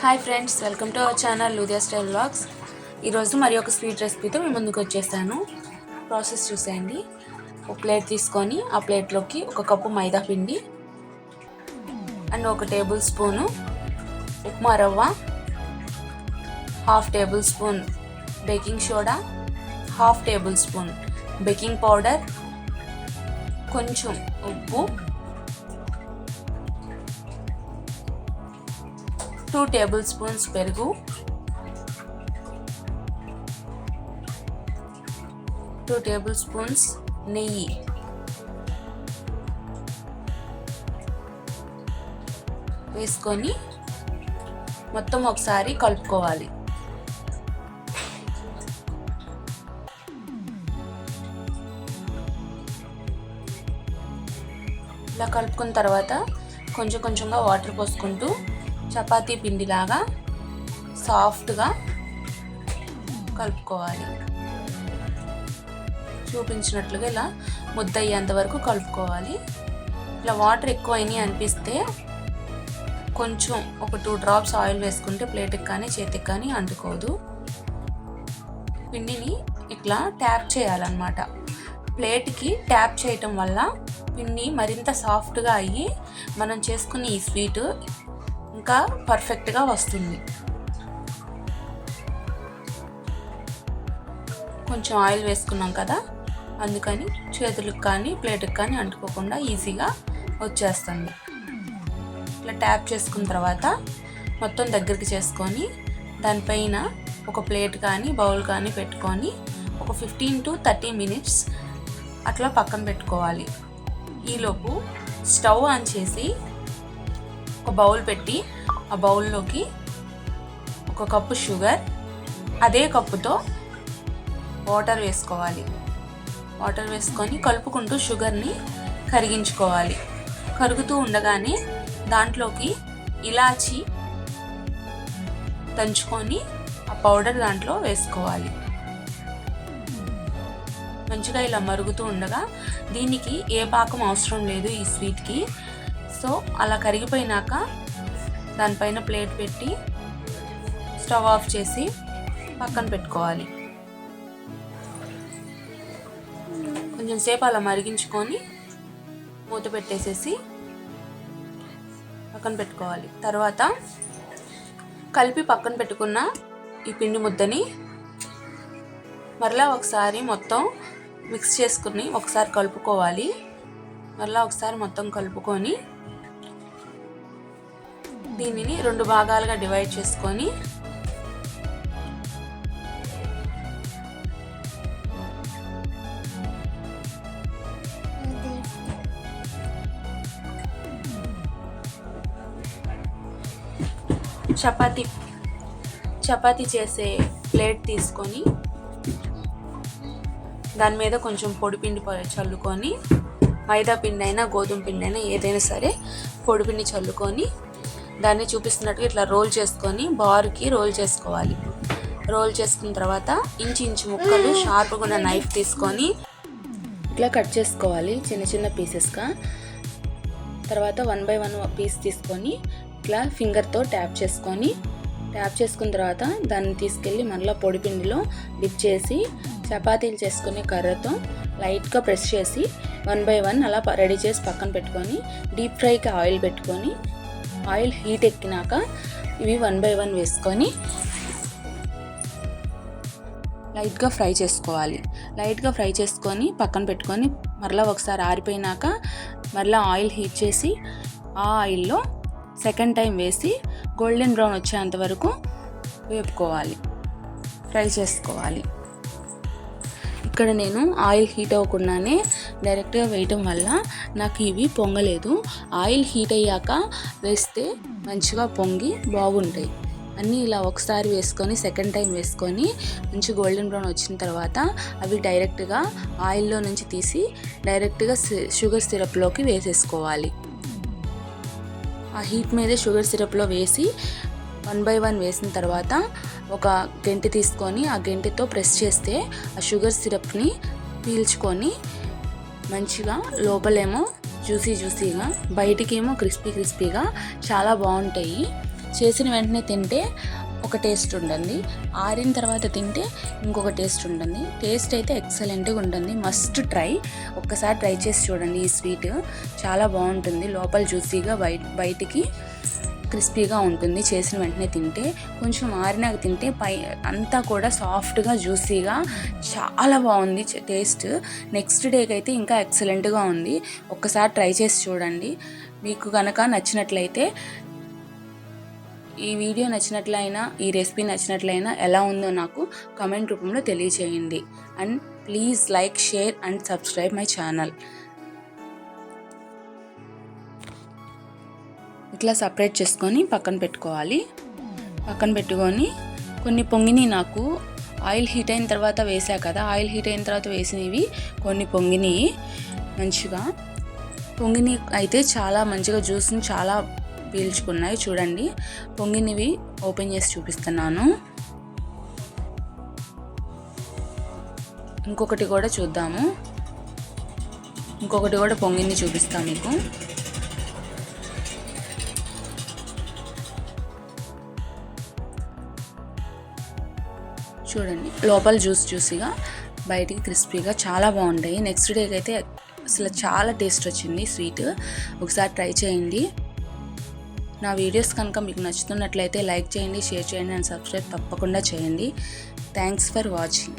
Hi friends welcome to our channel లూదియా style blogs ఈరోజు మరి ఒక స్వీట్ రెసిపీతో మీ ముందుకు వచ్చేసాను. ప్రాసెస్ చూసేయండి. ఒక ప్లేట్ తీసుకొని ఆ ప్లేట్లోకి ఒక కప్పు మైదా పిండి అండ్ ఒక టేబుల్ స్పూను ఉప్మా రవ్వ half tablespoon baking soda half tablespoon baking powder కొంచెం ఉప్పు టూ టేబుల్ స్పూన్స్ పెరుగు. టూ టేబుల్ స్పూన్స్ నెయ్యి. వేసుకొని మొత్తం ఒకసారి కలుపుకోవాలి. ఇలా కలుపుకున్న తర్వాత కొంచెం కొంచెంగా వాటర్ పోసుకుంటూ చపాతీ పిండిలాగా సాఫ్ట్గా కలుపుకోవాలి. చూపించినట్లుగా ఇలా ముద్ద అయ్యేంత వరకు కలుపుకోవాలి. ఇలా వాటర్ ఎక్కువైనాయి అనిపిస్తే కొంచెం ఒక టూ డ్రాప్స్ ఆయిల్ వేసుకుంటే ప్లేట్కి కానీ చేతికి కానీ అంటుకోదు. పిండిని ఇట్లా ట్యాప్ చేయాలన్నమాట. ప్లేట్కి ట్యాప్ చేయటం వల్ల పిండి మరింత సాఫ్ట్గా అయ్యి మనం చేసుకునే ఈ స్వీట్ ఇంకా పర్ఫెక్ట్గా వస్తుంది. కొంచెం ఆయిల్ వేసుకున్నాం కదా అందుకని చేతులకు కానీ ప్లేట్కి కానీ అంటుకోకుండా ఈజీగా వచ్చేస్తుంది. ఇట్లా ట్యాప్ చేసుకున్న తర్వాత మొత్తం దగ్గరికి చేసుకొని దానిపైన ఒక ప్లేట్ కానీ బౌల్ కానీ పెట్టుకొని ఒక ఫిఫ్టీన్ టు థర్టీ మినిట్స్ అట్లా పక్కన పెట్టుకోవాలి. ఈలోపు స్టవ్ ఆన్ చేసి ఒక బౌల్ పెట్టి ఆ బౌల్లోకి ఒక కప్పు షుగర్ అదే కప్పుతో వాటర్ వేసుకోవాలి. వాటర్ వేసుకొని కలుపుకుంటూ షుగర్ని కరిగించుకోవాలి. కరుగుతూ ఉండగానే దాంట్లోకి ఇలాచి దంచుకొని ఆ పౌడర్ దాంట్లో వేసుకోవాలి. మంచిగా ఇలా మరుగుతూ ఉండగా దీనికి ఏ పాకం అవసరం లేదు ఈ స్వీట్కి. సో అలా కరిగిపోయినాక దానిపైన ప్లేట్ పెట్టి స్టవ్ ఆఫ్ చేసి పక్కన పెట్టుకోవాలి. కొంచెం సేపు అలా మరిగించుకొని మూత పెట్టేసేసి పక్కన పెట్టుకోవాలి. తర్వాత కలిపి పక్కన పెట్టుకున్న ఈ పిండి ముద్దని మరలా ఒకసారి మొత్తం మిక్స్ చేసుకుని ఒకసారి కలుపుకోవాలి. మరలా ఒకసారి మొత్తం కలుపుకొని దీనిని రెండు భాగాలుగా డివైడ్ చేసుకొని చపాతి చపాతి చేసే ప్లేట్ తీసుకొని దాని మీద కొంచెం పొడి పిండి చల్లుకొని మైదా పిండి అయినా గోధుమ పిండి అయినా ఏదైనా సరే పొడి పిండి చల్లుకొని దాన్ని చూపిస్తున్నట్టుగా ఇట్లా రోల్ చేసుకొని బార్కి రోల్ చేసుకోవాలి. రోల్ చేసుకున్న తర్వాత ఇంచు ఇంచు ముక్కలు షార్ప్గా ఉన్న నైఫ్ తీసుకొని ఇట్లా కట్ చేసుకోవాలి చిన్న చిన్న పీసెస్గా. తర్వాత వన్ బై వన్ పీస్ తీసుకొని ఇట్లా ఫింగర్తో ట్యాప్ చేసుకొని ట్యాప్ చేసుకున్న తర్వాత దాన్ని తీసుకెళ్ళి మళ్ళీ పొడిపిండిలో డిప్ చేసి చపాతీలు చేసుకునే కర్రతో లైట్గా ప్రెస్ చేసి వన్ బై వన్ అలా రెడీ చేసి పక్కన పెట్టుకొని డీప్ ఫ్రైకి ఆయిల్ పెట్టుకొని ఆయిల్ హీట్ ఎక్కినాక ఇవి వన్ బై వన్ వేసుకొని లైట్గా ఫ్రై చేసుకోవాలి. లైట్గా ఫ్రై చేసుకొని పక్కన పెట్టుకొని మరలా ఒకసారి ఆరిపోయినాక మరలా ఆయిల్ హీట్ చేసి ఆ ఆయిల్లో సెకండ్ టైం వేసి గోల్డెన్ బ్రౌన్ వచ్చేంత వరకు వేపుకోవాలి. ఫ్రై చేసుకోవాలి. ఇక్కడ నేను ఆయిల్ హీట్ అవ్వకుండానే డైరెక్ట్గా వేయటం వల్ల నాకు ఇవి పొంగలేదు. ఆయిల్ హీట్ అయ్యాక వేస్తే మంచిగా పొంగి బాగుంటాయి. అన్నీ ఇలా ఒకసారి వేసుకొని సెకండ్ టైం వేసుకొని మంచి గోల్డెన్ బ్రౌన్ వచ్చిన తర్వాత అవి డైరెక్ట్గా ఆయిల్లో నుంచి తీసి డైరెక్ట్గా షుగర్ సిరప్లోకి వేసేసుకోవాలి. ఆ హీట్ మీద షుగర్ సిరప్లో వేసి వన్ బై వన్ వేసిన తర్వాత ఒక గంటి తీసుకొని ఆ గంటితో ప్రెస్ చేస్తే ఆ షుగర్ సిరప్ని పీల్చుకొని మంచిగా లోపలేమో జ్యూసీ జ్యూసీగా బయటికేమో క్రిస్పీ క్రిస్పీగా చాలా బాగుంటాయి. చేసిన వెంటనే తింటే ఒక టేస్ట్ ఉంటుంది. ఆరిన తర్వాత తింటే ఇంకొక టేస్ట్ ఉంటుంది. టేస్ట్ అయితే ఎక్సలెంట్గా ఉంటుంది. Must try. ఒక్కసారి ట్రై చేసి చూడండి ఈ స్వీట్. చాలా బాగుంటుంది. లోపల జ్యూసీగా బయట బయటికి క్రిస్పీగా ఉంటుంది. చేసిన వెంటనే తింటే కొంచెం ఆరినాక తింటే పై అంతా కూడా సాఫ్ట్గా జ్యూసీగా చాలా బాగుంది టేస్ట్. నెక్స్ట్ డేకి అయితే ఇంకా ఎక్సలెంట్గా ఉంది. ఒక్కసారి ట్రై చేసి చూడండి. మీకు కనుక నచ్చినట్లయితే ఈ వీడియో నచ్చినట్లయినా ఈ రెసిపీ నచ్చినట్లయినా ఎలా ఉందో నాకు కమెంట్ రూపంలో తెలియచేయండి. And please like share and subscribe my channel. ఇట్లా సపరేట్ చేసుకొని పక్కన పెట్టుకోవాలి. పక్కన పెట్టుకొని కొన్ని పొంగిని నాకు ఆయిల్ హీట్ అయిన తర్వాత వేసా కదా ఆయిల్ హీట్ అయిన తర్వాత వేసినవి కొన్ని పొంగిని మంచిగా. పొంగిని అయితే చాలా మంచిగా జ్యూస్ని చాలా పీల్చుకున్నాయి. చూడండి పొంగినివి ఓపెన్ చేసి చూపిస్తున్నాను. ఇంకొకటి కూడా చూద్దాము. ఇంకొకటి కూడా పొంగింది చూపిస్తాను మీకు. చూడండి. లోపల జ్యూస్ జ్యూసీగా బయటికి క్రిస్పీగా చాలా బాగుంటాయి. నెక్స్ట్ డేకి అయితే అసలు చాలా టేస్ట్ వచ్చింది స్వీట్ ఒకసారి ట్రై చేయండి. నా వీడియోస్ కనుక మీకు నచ్చుతున్నట్లయితే లైక్ చేయండి షేర్ చేయండి అండ్ సబ్స్క్రైబ్ తప్పకుండా చేయండి. Thanks for watching